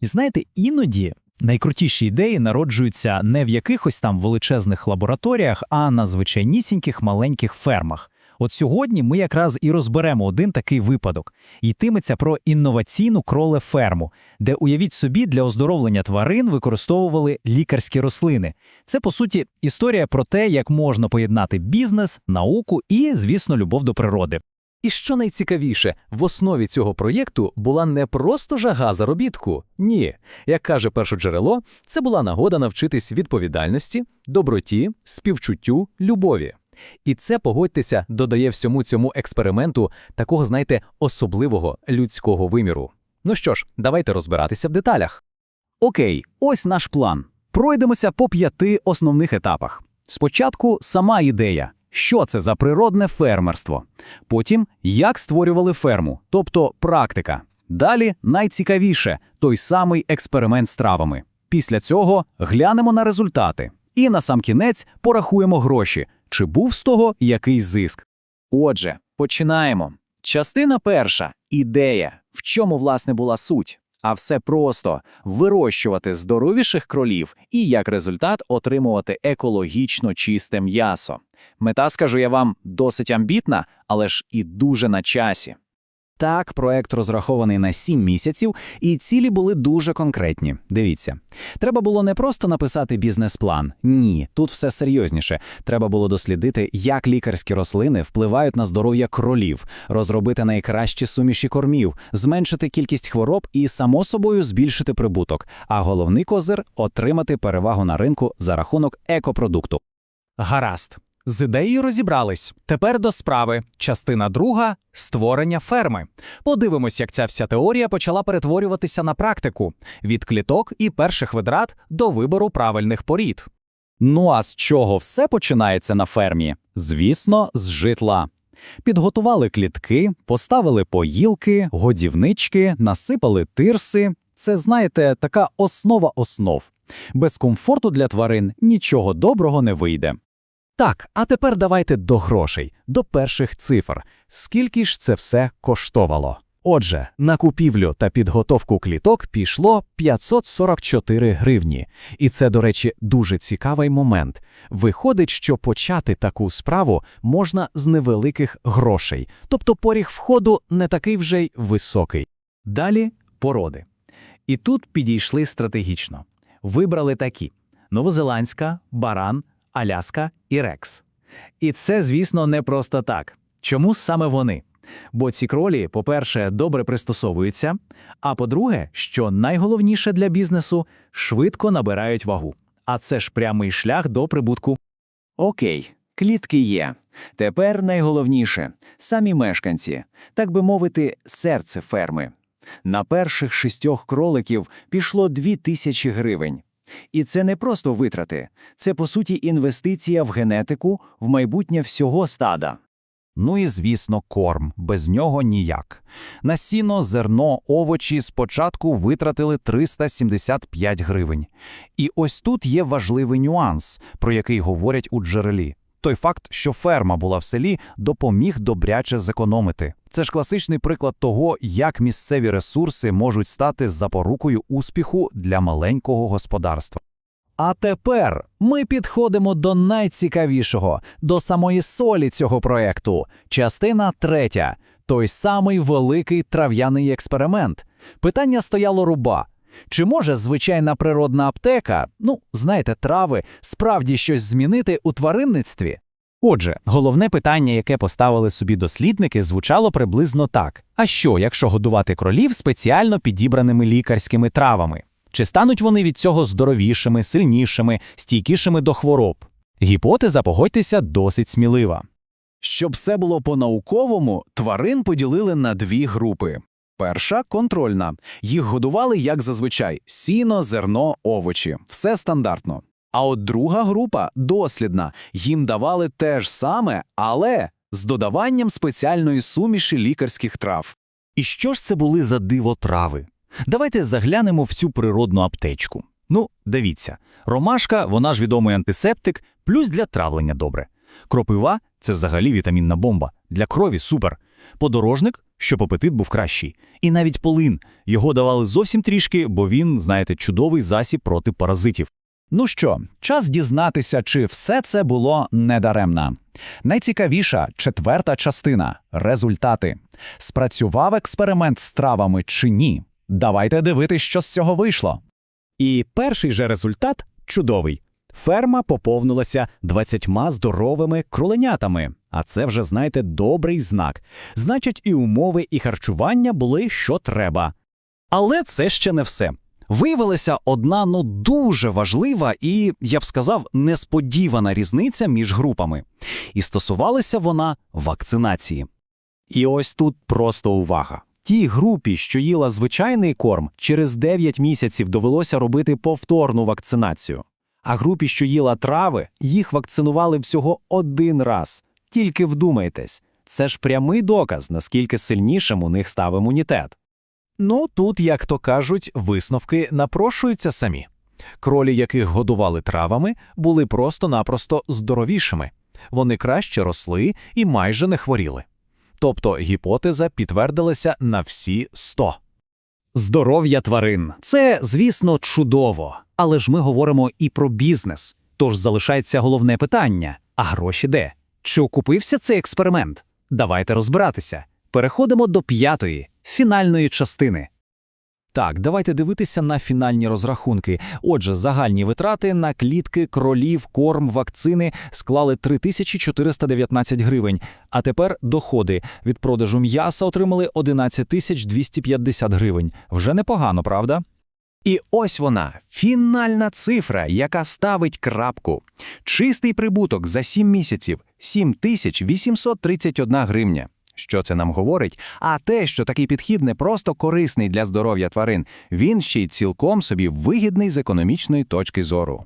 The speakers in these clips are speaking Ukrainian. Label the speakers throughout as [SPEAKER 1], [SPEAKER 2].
[SPEAKER 1] І знаєте, іноді найкрутіші ідеї народжуються не в якихось там величезних лабораторіях, а на звичайнісіньких маленьких фермах. От сьогодні ми якраз і розберемо один такий випадок. Йтиметься про інноваційну кроле-ферму, де, уявіть собі, для оздоровлення тварин використовували лікарські рослини. Це, по суті, історія про те, як можна поєднати бізнес, науку і, звісно, любов до природи.
[SPEAKER 2] І що найцікавіше, в основі цього проєкту була не просто жага заробітку. Ні, як каже першоджерело, це була нагода навчитись відповідальності, доброті, співчуттю, любові. І це, погодьтеся, додає всьому цьому експерименту такого, знаєте, особливого людського виміру. Ну що ж, давайте розбиратися в деталях.
[SPEAKER 3] Окей, ось наш план. Пройдемося по п'яти основних етапах. Спочатку сама ідея. Що це за природне фермерство? Потім як створювали ферму, тобто практика. Далі найцікавіше той самий експеримент з травами. Після цього глянемо на результати. І на сам кінець порахуємо гроші, чи був з того якийсь зиск. Отже, починаємо. Частина перша ідея. В чому власне була суть? А все просто вирощувати здоровіших кролів і як результат отримувати екологічно чисте м'ясо. Мета, скажу я вам, досить амбітна, але ж і дуже на часі. Так, проект розрахований на 7 місяців, і цілі були дуже конкретні. Дивіться, треба було не просто написати бізнес-план. Ні, тут все серйозніше. Треба було дослідити, як лікарські рослини впливають на здоров'я кролів, розробити найкращі суміші кормів, зменшити кількість хвороб і, само собою, збільшити прибуток. А головний козир отримати перевагу на ринку за рахунок екопродукту.
[SPEAKER 4] Гаразд. З ідеєю розібрались. Тепер до справи. Частина друга створення ферми. Подивимось, як ця вся теорія почала перетворюватися на практику від кліток і перших витрат до вибору правильних порід.
[SPEAKER 3] Ну а з чого все починається на фермі? Звісно, з житла. Підготували клітки, поставили поїлки, годівнички, насипали тирси. Це, знаєте, така основа основ. Без комфорту для тварин нічого доброго не вийде. Так, а тепер давайте до грошей, до перших цифр. Скільки ж це все коштувало? Отже, на купівлю та підготовку кліток пішло 544 гривні. І це, до речі, дуже цікавий момент. Виходить, що почати таку справу можна з невеликих грошей, тобто поріг входу не такий вже й високий. Далі породи. І тут підійшли стратегічно. Вибрали такі: новозеландська, баран, Аляска і Рекс. І це, звісно, не просто так. Чому саме вони? Бо ці кролі, по-перше, добре пристосовуються, а по-друге, що найголовніше для бізнесу, швидко набирають вагу. А це ж прямий шлях до прибутку.
[SPEAKER 5] Окей, клітки є. Тепер найголовніше самі мешканці, так би мовити, серце ферми. На перших шістьох кроликів пішло дві тисячі гривень. І це не просто витрати, це по суті інвестиція в генетику, в майбутнє всього стада.
[SPEAKER 3] Ну і, звісно, корм, без нього ніяк. На сіно, зерно, овочі спочатку витратили 375 гривень. І ось тут є важливий нюанс, про який говорять у джерелі. Той факт, що ферма була в селі, допоміг добряче зекономити. Це ж класичний приклад того, як місцеві ресурси можуть стати запорукою успіху для маленького господарства.
[SPEAKER 4] А тепер ми підходимо до найцікавішого, до самої солі цього проекту. Частина третя той самий великий трав'яний експеримент. Питання стояло руба. Чи може звичайна природна аптека, ну, знаєте, трави, справді щось змінити у тваринництві?
[SPEAKER 1] Отже, головне питання, яке поставили собі дослідники, звучало приблизно так: а що, якщо годувати кролів спеціально підібраними лікарськими травами? Чи стануть вони від цього здоровішими, сильнішими, стійкішими до хвороб? Гіпотеза, погодьтеся, досить смілива.
[SPEAKER 3] Щоб все було по-науковому, тварин поділили на дві групи. Перша контрольна. Їх годували, як зазвичай: сіно, зерно, овочі. Все стандартно. А от друга група дослідна. Їм давали те ж саме, але з додаванням спеціальної суміші лікарських трав. І що ж це були за диво трави? Давайте заглянемо в цю природну аптечку. Ну, дивіться, ромашка, вона ж відомий антисептик, плюс для травлення добре. Кропива це взагалі вітамінна бомба. Для крові супер. Подорожник, щоб апетит був кращий, і навіть полин. Його давали зовсім трішки, бо він, знаєте, чудовий засіб проти паразитів.
[SPEAKER 4] Ну що, час дізнатися, чи все це було недаремно. Найцікавіша четверта частина результати. Спрацював експеримент з травами чи ні? Давайте дивитись, що з цього вийшло.
[SPEAKER 3] І перший же результат чудовий. Ферма поповнилася 20 здоровими кроленятами. А це вже, знаєте, добрий знак. Значить, і умови, і харчування були що треба. Але це ще не все. Виявилася одна ну дуже важлива і, я б сказав, несподівана різниця між групами. І стосувалася вона вакцинації. І ось тут просто увага. Тій групі, що їла звичайний корм, через 9 місяців довелося робити повторну вакцинацію. А групі, що їла трави, їх вакцинували всього один раз. Тільки вдумайтесь, це ж прямий доказ, наскільки сильнішим у них став імунітет. Ну, тут, як то кажуть, висновки напрошуються самі. Кролі, яких годували травами, були просто-напросто здоровішими. Вони краще росли і майже не хворіли. Тобто гіпотеза підтвердилася на всі 100.
[SPEAKER 4] Здоров'я тварин це, звісно, чудово, але ж ми говоримо і про бізнес. Тож залишається головне питання: а гроші де? Чи окупився цей експеримент? Давайте розбиратися. Переходимо до п'ятої, фінальної частини.
[SPEAKER 3] Так, давайте дивитися на фінальні розрахунки. Отже, загальні витрати на клітки, кролів, корм, вакцини склали 3419 гривень. А тепер доходи від продажу м'яса отримали 11 250 гривень. Вже непогано, правда?
[SPEAKER 5] І ось вона, фінальна цифра, яка ставить крапку. Чистий прибуток за 7 місяців 7831 гривня. Що це нам говорить? А те, що такий підхід не просто корисний для здоров'я тварин, він ще й цілком собі вигідний з економічної точки зору.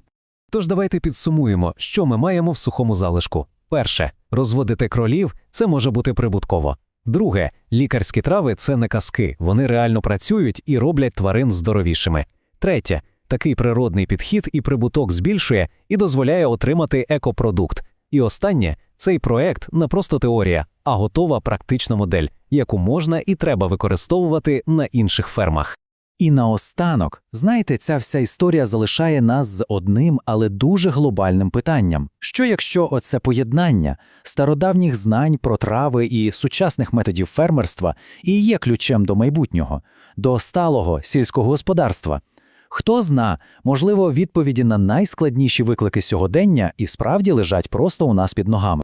[SPEAKER 2] Тож давайте підсумуємо, що ми маємо в сухому залишку. Перше, розводити кролів це може бути прибутково. Друге, лікарські трави це не казки, вони реально працюють і роблять тварин здоровішими. Третє, такий природний підхід і прибуток збільшує і дозволяє отримати екопродукт. І останнє, цей проект не просто теорія, а готова практична модель, яку можна і треба використовувати на інших фермах.
[SPEAKER 4] І наостанок, знаєте, ця вся історія залишає нас з одним, але дуже глобальним питанням: що якщо оце поєднання стародавніх знань про трави і сучасних методів фермерства і є ключем до майбутнього, до сталого сільського господарства? Хто зна, можливо, відповіді на найскладніші виклики сьогодення і справді лежать просто у нас під ногами.